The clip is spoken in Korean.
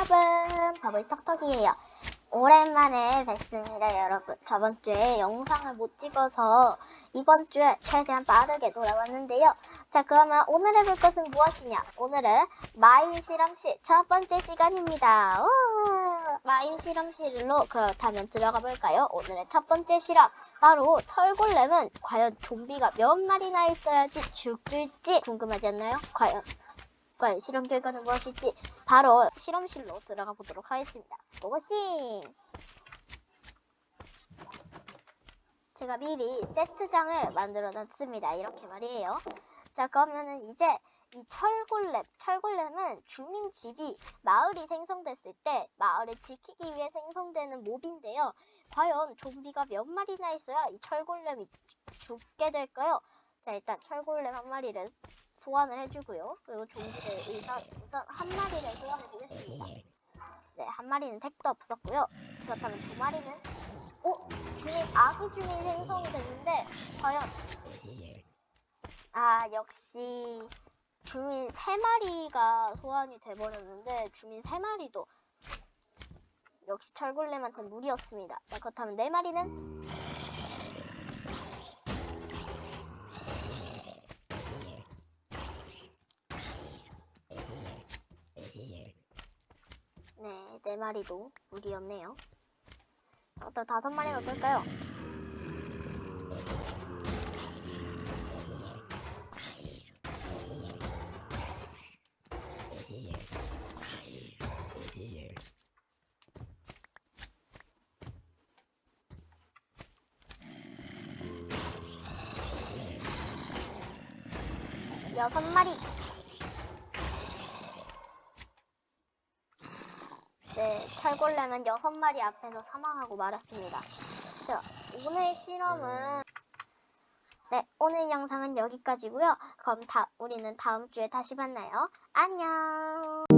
여러분 버블 톡톡이에요. 오랜만에 뵙습니다 여러분. 저번 주에 영상을 못 찍어서 이번 주에 최대한 빠르게 돌아왔는데요. 자 그러면 오늘 해볼 것은 무엇이냐? 오늘은 마인 실험실 첫 번째 시간입니다. 우! 마인 실험실로 그렇다면 들어가 볼까요? 오늘의 첫 번째 실험. 바로 철골렘은 과연 좀비가 몇 마리나 있어야지 죽을지 궁금하지 않나요? 과연 과연 실험 결과는 무엇일지 바로 실험실로 들어가 보도록 하겠습니다. 고고싱! 제가 미리 세트장을 만들어 놨습니다. 이렇게 말이에요. 자, 그러면은 이제 이 철골렘, 철골렘은 주민 집이 마을이 생성됐을 때 마을을 지키기 위해 생성되는 몹인데요. 과연 좀비가 몇 마리나 있어야 이 철골렘이 죽게 될까요? 자, 일단 철골렘 한 마리를 소환을 해주고요. 그리고 좀비를 우선, 우선 한 마리를 소환해 보겠습니다. 네, 한 마리는 택도 없었고요. 그렇다면 두 마리는 어? 주민 아기 주민 생성이 됐는데 과연 아 역시 주민 세 마리가 소환이 돼버렸는데 주민 세 마리도 역시 철골렘한테 무리였습니다. 자 그렇다면 네 마리는 네, 네 마리도 무리였네요. 어떤 다섯 마리는 어떨까요? 여섯 마리. 네, 철골렘은 여섯 마리 앞에서 사망하고 말았습니다. 자, 오늘 실험은 네, 오늘 영상은 여기까지고요. 그럼 다 우리는 다음 주에 다시 만나요. 안녕.